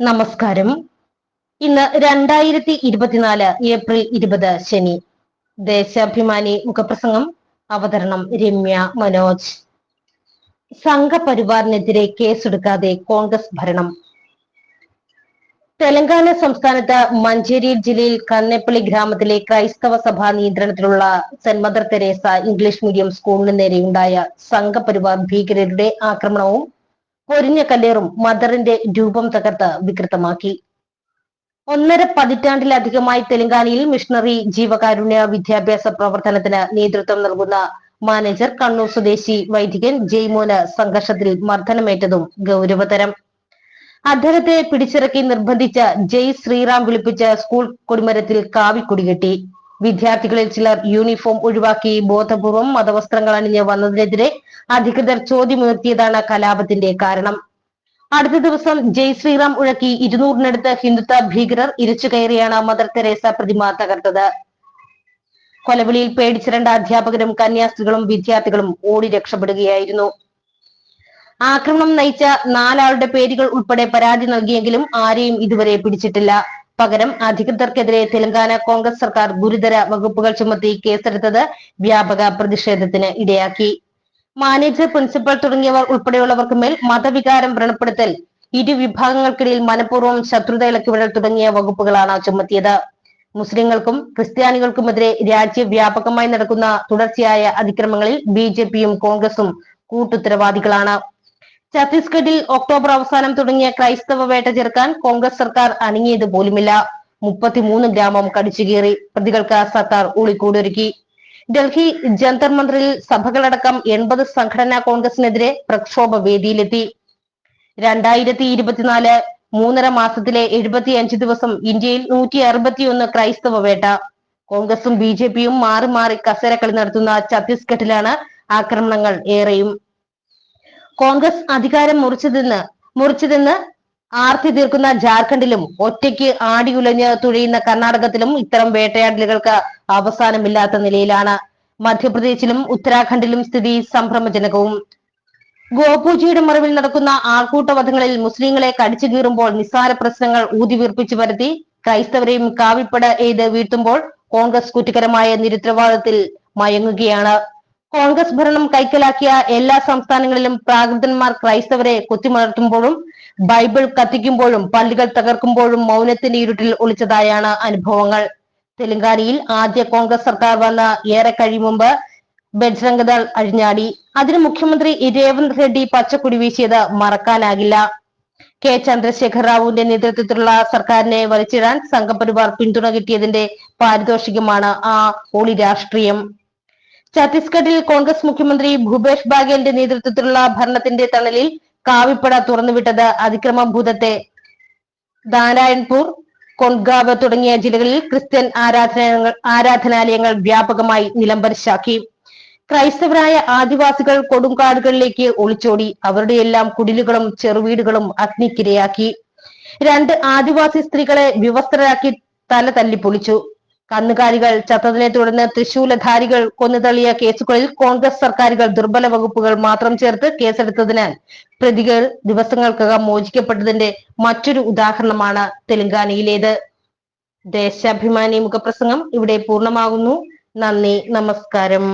നമസ്കാരം. ഇന്ന് രണ്ടായിരത്തി ഇരുപത്തിനാല് ഏപ്രിൽ ഇരുപത് ശനി. ദേശാഭിമാനി മുഖപ്രസംഗം അവതരണം രമ്യ മനോജ്. സംഘപരിവാറിനെതിരെ കേസെടുക്കാതെ കോൺഗ്രസ് ഭരണം. തെലങ്കാന സംസ്ഥാനത്ത് മഞ്ചേരി ജില്ലയിൽ കന്നപ്പള്ളി ഗ്രാമത്തിലെ ക്രൈസ്തവ സഭാ നിയന്ത്രണത്തിലുള്ള Saint Mother Teresa English medium സ്കൂളിന് നേരെയുണ്ടായ സംഘപരിവാർ ഭീകരരുടെ ആക്രമണവും പൊരിഞ്ഞ കല്ലേറും മദറിന്റെ രൂപം തകർത്ത് വികൃതമാക്കി. ഒന്നര പതിറ്റാണ്ടിലധികമായി തെലങ്കാനയിൽ മിഷണറി ജീവകാരുണ്യ വിദ്യാഭ്യാസ പ്രവർത്തനത്തിന് നേതൃത്വം നൽകുന്ന മാനേജർ കണ്ണൂർ സ്വദേശി വൈദികൻ ജയ്മോന് സംഘർഷത്തിൽ മർദ്ദനമേറ്റതും ഗൗരവതരം. അദ്ദേഹത്തെ പിടിച്ചിറക്കി നിർബന്ധിച്ച ജയ് ശ്രീറാം വിളിപ്പിച്ച സ്കൂൾ കൊടിമരത്തിൽ കാവിക്കൊടികെട്ടി വിദ്യാർത്ഥികളിൽ ചിലർ യൂണിഫോം ഒഴിവാക്കി ബോധപൂർവം മതവസ്ത്രങ്ങൾ അണിഞ്ഞ് വന്നതിനെതിരെ അധികൃതർ ചോദ്യമുയർത്തിയതാണ് കലാപത്തിന്റെ കാരണം. അടുത്ത ദിവസം ജയ് ശ്രീറാം ഉഴക്കി ഇരുന്നൂറിനടുത്ത് ഹിന്ദുത്വ ഭീകരർ ഇരച്ചു കയറിയാണ് മദർ തെരേസ പ്രതിമ തകർത്തത്. കൊലവിളിയിൽ പേടിച്ചിരണ്ട അധ്യാപകരും കന്യാസ്ത്രീകളും വിദ്യാർത്ഥികളും ഓടി രക്ഷപ്പെടുകയായിരുന്നു. ആക്രമണം നയിച്ച നാലാളുടെ പേരുകൾ ഉൾപ്പെടെ പരാതി നൽകിയെങ്കിലും ആരെയും ഇതുവരെ പിടിച്ചിട്ടില്ല. പകരം അധികൃതർക്കെതിരെ തെലങ്കാന കോൺഗ്രസ് സർക്കാർ ഗുരുതര വകുപ്പുകൾ ചുമത്തി കേസെടുത്തത് വ്യാപക പ്രതിഷേധത്തിന് ഇടയാക്കി. മാനേജർ പ്രിൻസിപ്പൽ തുടങ്ങിയവർ ഉൾപ്പെടെയുള്ളവർക്ക് മേൽ മതവികാരം വ്രണപ്പെടുത്തൽ ഇരു വിഭാഗങ്ങൾക്കിടയിൽ മനഃപൂർവം ശത്രുത ഇളക്കിവിടൽ തുടങ്ങിയ വകുപ്പുകളാണ് ചുമത്തിയത്. മുസ്ലിങ്ങൾക്കും ക്രിസ്ത്യാനികൾക്കുമെതിരെ രാജ്യവ്യാപകമായി നടക്കുന്ന തുടർച്ചയായ അതിക്രമങ്ങളിൽ ബി കോൺഗ്രസും കൂട്ടുത്തരവാദികളാണ്. ഛത്തീസ്ഗഡിൽ ഒക്ടോബർ അവസാനം തുടങ്ങിയ ക്രൈസ്തവ വേട്ട ചെറുക്കാൻ കോൺഗ്രസ് സർക്കാർ അനങ്ങിയത് പോലുമില്ല. മുപ്പത്തിമൂന്ന് ഗ്രാമം കടിച്ചുകീറി പ്രതികൾക്ക് സർക്കാർ ഉളിക്കൂടൊരുക്കി ഡൽഹി ജന്തർ സഭകളടക്കം എൺപത് സംഘടനാ കോൺഗ്രസിനെതിരെ പ്രക്ഷോഭ വേദിയിലെത്തി. രണ്ടായിരത്തി ഇരുപത്തിനാല് മൂന്നര മാസത്തിലെ എഴുപത്തിയഞ്ച് ദിവസം ഇന്ത്യയിൽ നൂറ്റി അറുപത്തിയൊന്ന് ക്രൈസ്തവ വേട്ട. കോൺഗ്രസും ബി ജെ പിയും മാറി മാറി കസേരക്കളി നടത്തുന്ന ഛത്തീസ്ഗഡിലാണ് ആക്രമണങ്ങൾ ഏറെയും. കോൺഗ്രസ് അധികാരം മുറിച്ചതെന്ന് മുറിച്ചതെന്ന് ആർത്തി തീർക്കുന്ന ജാർഖണ്ഡിലും ഒറ്റയ്ക്ക് ആടിയുലഞ്ഞ് തുഴയുന്ന കർണാടകത്തിലും ഇത്തരം വേട്ടയാടലുകൾക്ക് അവസാനമില്ലാത്ത നിലയിലാണ് മധ്യപ്രദേശിലും ഉത്തരാഖണ്ഡിലും സ്ഥിതി സംഭ്രമജനകവും. ഗോപൂജയുടെ മറവിൽ നടക്കുന്ന ആൾക്കൂട്ടവധങ്ങളിൽ മുസ്ലിങ്ങളെ കടിച്ചു കീറുമ്പോൾ നിസ്സാര പ്രശ്നങ്ങൾ ഊതിവീർപ്പിച്ചു വരുത്തി ക്രൈസ്തവരെയും കാവിപ്പട എയ്ത് വീഴ്ത്തുമ്പോൾ കോൺഗ്രസ് കുറ്റകരമായ നിരുത്തരവാദത്തിൽ മയങ്ങുകയാണ്. കോൺഗ്രസ് ഭരണം കൈക്കലാക്കിയ എല്ലാ സംസ്ഥാനങ്ങളിലും പ്രാകൃതന്മാർ ക്രൈസ്തവരെ കുത്തിമലർത്തുമ്പോഴും ബൈബിൾ കത്തിക്കുമ്പോഴും പള്ളികൾ തകർക്കുമ്പോഴും മൗനത്തിന്റെ ഇരുട്ടിൽ ഒളിച്ചതായാണ് അനുഭവങ്ങൾ. തെലങ്കാനയിൽ ആദ്യ കോൺഗ്രസ് സർക്കാർ വന്ന ഏറെ കഴിയും മുമ്പ് ബജ്രംഗദൾ അഴിഞ്ഞാടി. അതിന് മുഖ്യമന്ത്രി രേവന്ത് റെഡ്ഡി പച്ചക്കുടി വീശിയത് മറക്കാനാകില്ല. കെ ചന്ദ്രശേഖർ റാവുവിന്റെ നേതൃത്വത്തിലുള്ള സർക്കാരിനെ വലിച്ചിടാൻ സംഘപരിവാർ പിന്തുണ കിട്ടിയതിന്റെ പാരിതോഷികമാണ് ആ ഒളി രാഷ്ട്രീയം. ഛത്തീസ്ഗഡിൽ കോൺഗ്രസ് മുഖ്യമന്ത്രി ഭൂപേഷ് ബാഗേലിന്റെ നേതൃത്വത്തിലുള്ള ഭരണത്തിന്റെ തണലിൽ കാവിപ്പട തുറന്നുവിട്ടത് അതിക്രമഭൂതത്തെ നാരായൺപൂർ കൊൺഗാവ് തുടങ്ങിയ ജില്ലകളിൽ ക്രിസ്ത്യൻ ആരാധനാലയങ്ങൾ ആരാധനാലയങ്ങൾ വ്യാപകമായി നിലംപരിശാക്കി ക്രൈസ്തവരായ ആദിവാസികൾ കൊടുങ്കാടുകളിലേക്ക് ഒളിച്ചോടി. അവരുടെയെല്ലാം കുടിലുകളും ചെറുവീടുകളും അഗ്നിക്കിരയാക്കി. രണ്ട് ആദിവാസി സ്ത്രീകളെ വിവസ്ത്രരാക്കി തല തല്ലിപ്പൊളിച്ചു കന്നുകാലികൾ ചത്തതിനെ തുടർന്ന് തൃശൂലധാരികൾ കൊന്നുതള്ളിയ കേസുകളിൽ കോൺഗ്രസ് സർക്കാരുകൾ ദുർബല വകുപ്പുകൾ മാത്രം ചേർത്ത് കേസെടുത്തതിനാൽ പ്രതികൾ ദിവസങ്ങൾക്കകം മോചിക്കപ്പെട്ടതിന്റെ മറ്റൊരു ഉദാഹരണമാണ് തെലങ്കാനയിലേത്. ദേശാഭിമാനി മുഖപ്രസംഗം ഇവിടെ പൂർണമാകുന്നു. നന്ദി നമസ്കാരം.